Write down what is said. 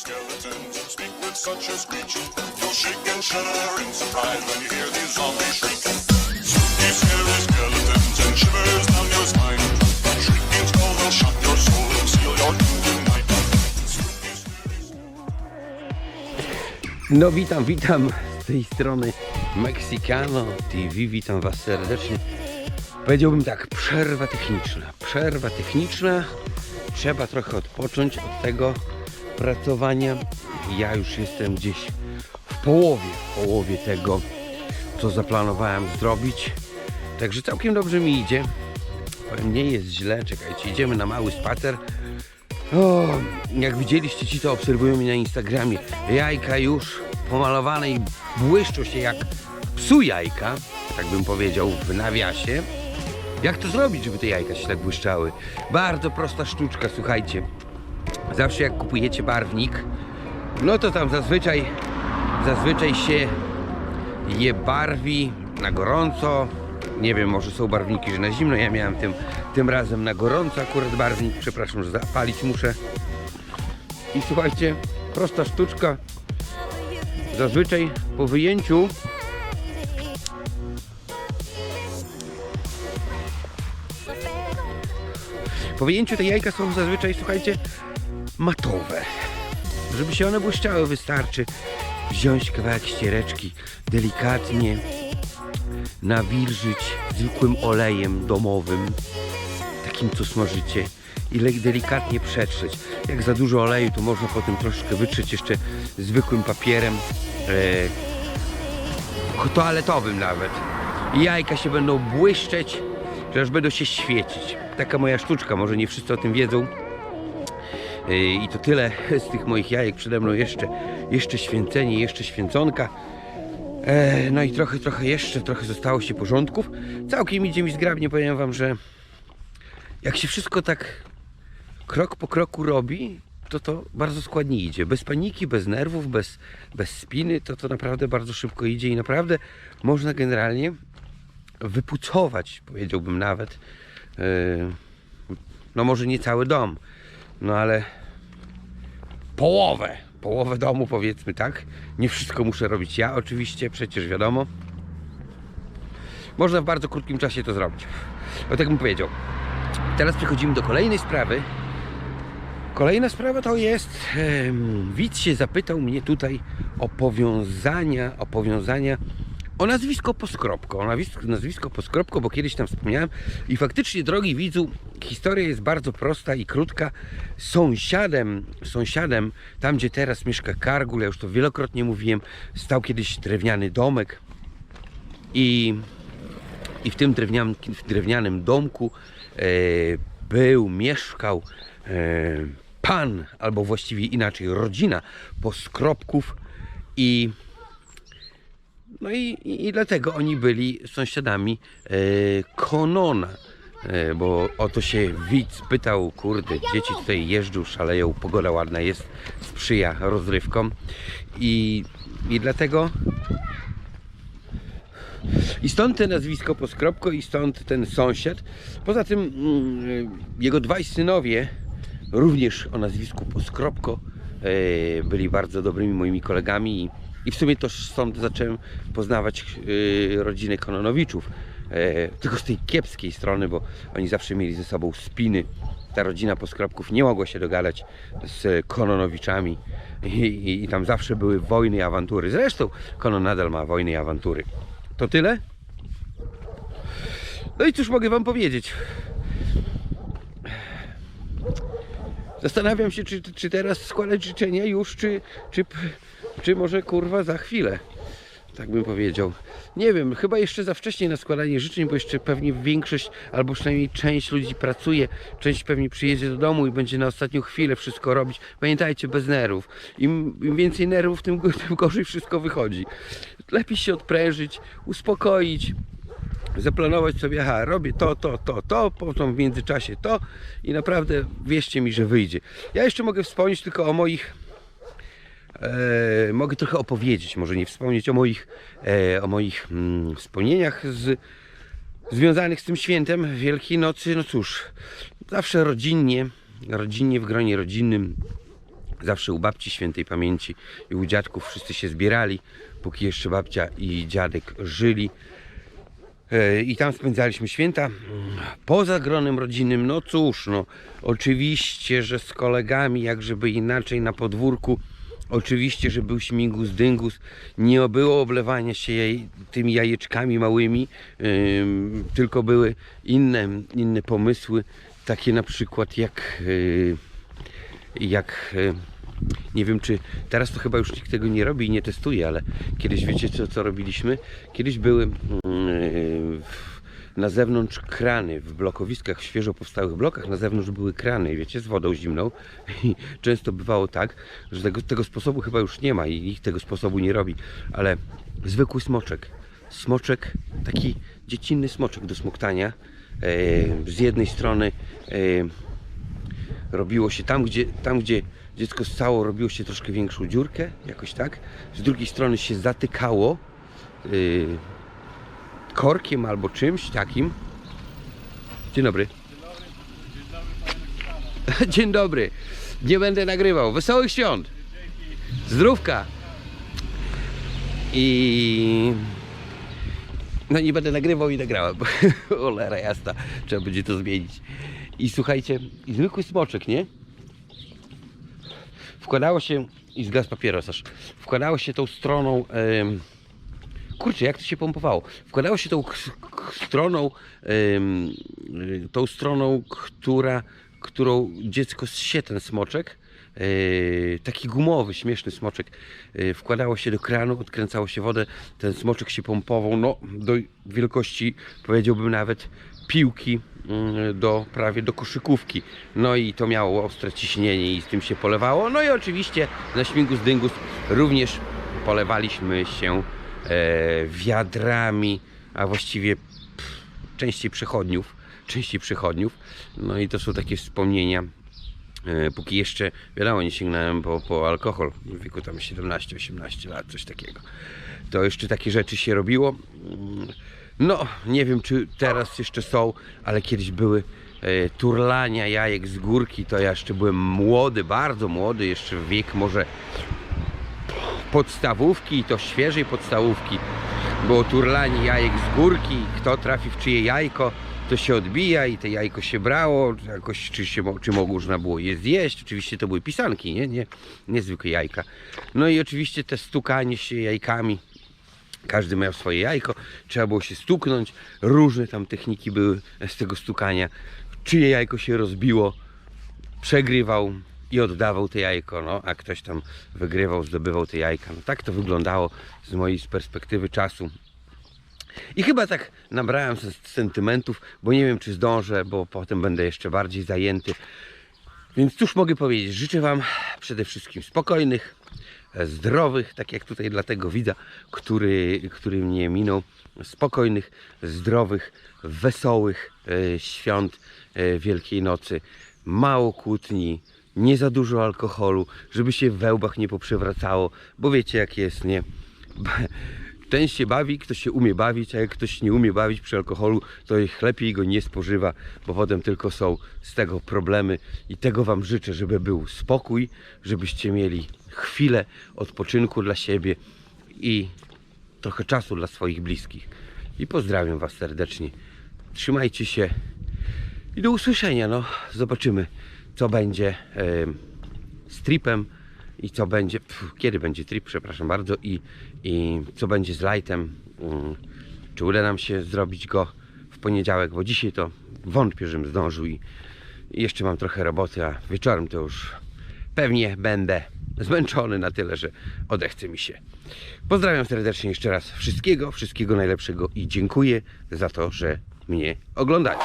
skeletons speak with such a screech. You'll shake and shudder in surprise when you hear these zombies shriek. Spooky, scary skeletons and shivers down your spine. Shrieking skulls will shock your soul and seal your No witam, witam z tej strony Mexicano TV, witam Was serdecznie. Powiedziałbym tak, przerwa techniczna, przerwa techniczna, trzeba trochę odpocząć od tego pracowania. Ja już jestem gdzieś w połowie, w połowie tego, co zaplanowałem zrobić. Także całkiem dobrze mi idzie. Powiem, Nie jest źle, czekajcie, idziemy na mały spacer. O, jak widzieliście ci, to obserwują mnie na Instagramie. Jajka już pomalowane i błyszczą się jak psu jajka, tak bym powiedział w nawiasie. Jak to zrobić, żeby te jajka się tak błyszczały? Bardzo prosta sztuczka, słuchajcie. Zawsze jak kupujecie barwnik, no to tam zazwyczaj, zazwyczaj się je barwi na gorąco. Nie wiem, może są barwniki, że na zimno. Ja miałem tym, tym razem na gorąco akurat barwnik. Przepraszam, że zapalić muszę. I słuchajcie, prosta sztuczka. Zazwyczaj po wyjęciu po wyjęciu te jajka są zazwyczaj, słuchajcie, matowe. Żeby się one błyszczały, wystarczy wziąć kawałek ściereczki, delikatnie nawilżyć zwykłym olejem domowym, takim co smażycie i delikatnie przetrzeć. Jak za dużo oleju, to można potem troszkę wytrzeć jeszcze zwykłym papierem e, toaletowym nawet. I jajka się będą błyszczeć, że aż będą się świecić. Taka moja sztuczka, może nie wszyscy o tym wiedzą. Yy, I to tyle z tych moich jajek przede mną jeszcze, jeszcze święcenie, jeszcze święconka. E, no i trochę, trochę jeszcze, trochę zostało się porządków. Całkiem idzie mi zgrabnie, powiem wam, że jak się wszystko tak krok po kroku robi, to to bardzo składnie idzie. Bez paniki, bez nerwów, bez, bez spiny, to to naprawdę bardzo szybko idzie i naprawdę można generalnie wypucować, powiedziałbym nawet, yy, no może nie cały dom, no ale połowę, połowę domu powiedzmy tak. Nie wszystko muszę robić ja oczywiście, przecież wiadomo. Można w bardzo krótkim czasie to zrobić. O tak bym powiedział. Teraz przechodzimy do kolejnej sprawy. Kolejna sprawa to jest, widz się zapytał mnie tutaj o powiązania, o powiązania, o nazwisko Poskropko, o nazwisko, nazwisko Poskropko, bo kiedyś tam wspomniałem. I faktycznie, drogi widzu, historia jest bardzo prosta i krótka. Sąsiadem, sąsiadem, tam gdzie teraz mieszka Kargul, ja już to wielokrotnie mówiłem, stał kiedyś drewniany domek. I i w tym drewnianym, w drewnianym domku e, był, mieszkał e, pan, albo właściwie inaczej rodzina Poskropków i no i, i, i dlatego oni byli sąsiadami e, Konona. E, bo o to się widz pytał, kurde, dzieci tutaj jeżdżą, szaleją, pogoda ładna jest, sprzyja rozrywkom i, i dlatego i stąd te nazwisko Poskropko i stąd ten sąsiad. Poza tym mm, jego dwaj synowie, również o nazwisku Poskropko, e, byli bardzo dobrymi moimi kolegami i, w sumie to stąd zacząłem poznawać e, rodzinę Kononowiczów. E, tylko z tej kiepskiej strony, bo oni zawsze mieli ze sobą spiny. Ta rodzina Poskropków nie mogła się dogadać z Kononowiczami i, i, i tam zawsze były wojny i awantury. Zresztą Konon nadal ma wojny i awantury. To tyle? No i cóż mogę wam powiedzieć? Zastanawiam się, czy, czy teraz składać życzenia już, czy, czy, czy może kurwa za chwilę. Tak bym powiedział. Nie wiem, chyba jeszcze za wcześnie na składanie życzeń, bo jeszcze pewnie większość, albo przynajmniej część ludzi pracuje, część pewnie przyjedzie do domu i będzie na ostatnią chwilę wszystko robić. Pamiętajcie, bez nerwów. Im, im więcej nerwów, tym, tym gorzej wszystko wychodzi. Lepiej się odprężyć, uspokoić, zaplanować sobie, aha, robię to, to, to, to, potem w międzyczasie to i naprawdę wierzcie mi, że wyjdzie. Ja jeszcze mogę wspomnieć tylko o moich e, mogę trochę opowiedzieć, może nie wspomnieć o moich, e, o moich mm, wspomnieniach z, związanych z tym świętem Wielkiej Nocy. No cóż, zawsze rodzinnie, rodzinnie w gronie rodzinnym zawsze u babci świętej pamięci i u dziadków wszyscy się zbierali, póki jeszcze babcia i dziadek żyli. E, I tam spędzaliśmy święta. Mm, Poza gronem rodzinnym, no cóż, no oczywiście, że z kolegami, jak żeby inaczej na podwórku. Oczywiście, że był śmigus dyngus, nie było oblewania się jaj, tymi jajeczkami małymi, ym, tylko były inne, inne pomysły, takie na przykład jak, yy, jak yy, nie wiem czy teraz to chyba już nikt tego nie robi i nie testuje, ale kiedyś wiecie co, co robiliśmy? Kiedyś były yy, w- na zewnątrz krany w blokowiskach, w świeżo powstałych blokach, na zewnątrz były krany, wiecie, z wodą zimną. I często bywało tak, że tego, tego sposobu chyba już nie ma i nikt tego sposobu nie robi, ale zwykły smoczek, smoczek, taki dziecinny smoczek do smoktania, e, z jednej strony e, robiło się tam, gdzie, tam, gdzie dziecko stało, robiło się troszkę większą dziurkę, jakoś tak. Z drugiej strony się zatykało yy, korkiem albo czymś takim. Dzień dobry. Dzień dobry. Nie będę nagrywał. Wesołych świąt. Zdrówka. I no nie będę nagrywał i nagrałem, bo cholera jasna, trzeba będzie to zmienić. I słuchajcie, i zwykły smoczek, nie? Wkładało się, i zgas papieros aż, wkładało się tą stroną, em, kurczę, jak to się pompowało? Wkładało się tą stroną, em, y, tą stroną, która, którą dziecko zsie ten smoczek, e, taki gumowy, śmieszny smoczek, e, wkładało się do kranu, odkręcało się wodę, ten smoczek się pompował, no do wielkości powiedziałbym nawet piłki do prawie do koszykówki. No i to miało ostre ciśnienie i z tym się polewało. No i oczywiście na śmigus dyngus również polewaliśmy się e, wiadrami, a właściwie pff, częściej przechodniów, częściej przechodniów. No i to są takie wspomnienia E, póki jeszcze, wiadomo, nie sięgnąłem po, po alkohol w wieku tam 17-18 lat, coś takiego. To jeszcze takie rzeczy się robiło. No, nie wiem czy teraz jeszcze są, ale kiedyś były e, turlania jajek z górki, to ja jeszcze byłem młody, bardzo młody, jeszcze wiek może podstawówki i to świeżej podstawówki. Było turlanie jajek z górki, kto trafi w czyje jajko, to się odbija i te jajko się brało, jakoś czy, się, czy można było je zjeść. Oczywiście to były pisanki, nie? Nie, nie zwykłe jajka. No i oczywiście te stukanie się jajkami. Każdy miał swoje jajko, trzeba było się stuknąć. Różne tam techniki były z tego stukania. Czyje jajko się rozbiło, przegrywał i oddawał te jajko, no, a ktoś tam wygrywał, zdobywał te jajka. No, tak to wyglądało z mojej z perspektywy czasu. I chyba tak nabrałem sen- sentymentów, bo nie wiem czy zdążę, bo potem będę jeszcze bardziej zajęty. Więc cóż mogę powiedzieć? Życzę Wam przede wszystkim spokojnych, zdrowych, tak jak tutaj dla tego widza, który, który mnie minął, spokojnych, zdrowych, wesołych e, świąt e, Wielkiej Nocy, mało kłótni, nie za dużo alkoholu, żeby się w wełbach nie poprzewracało, bo wiecie jak jest, nie? Ten się bawi, kto się umie bawić, a jak ktoś nie umie bawić przy alkoholu, to ich lepiej go nie spożywa, bo potem tylko są z tego problemy. I tego Wam życzę, żeby był spokój, żebyście mieli chwilę odpoczynku dla siebie i trochę czasu dla swoich bliskich. I pozdrawiam Was serdecznie. Trzymajcie się i do usłyszenia. No, zobaczymy, co będzie em, z tripem i co będzie, pf, kiedy będzie trip, przepraszam bardzo, i, i co będzie z lightem. Mm, Czy uda nam się zrobić go w poniedziałek, bo dzisiaj to wątpię, żebym zdążył i, jeszcze mam trochę roboty, a wieczorem to już pewnie będę zmęczony na tyle, że odechce mi się. Pozdrawiam serdecznie jeszcze raz wszystkiego, wszystkiego najlepszego i dziękuję za to, że mnie oglądacie.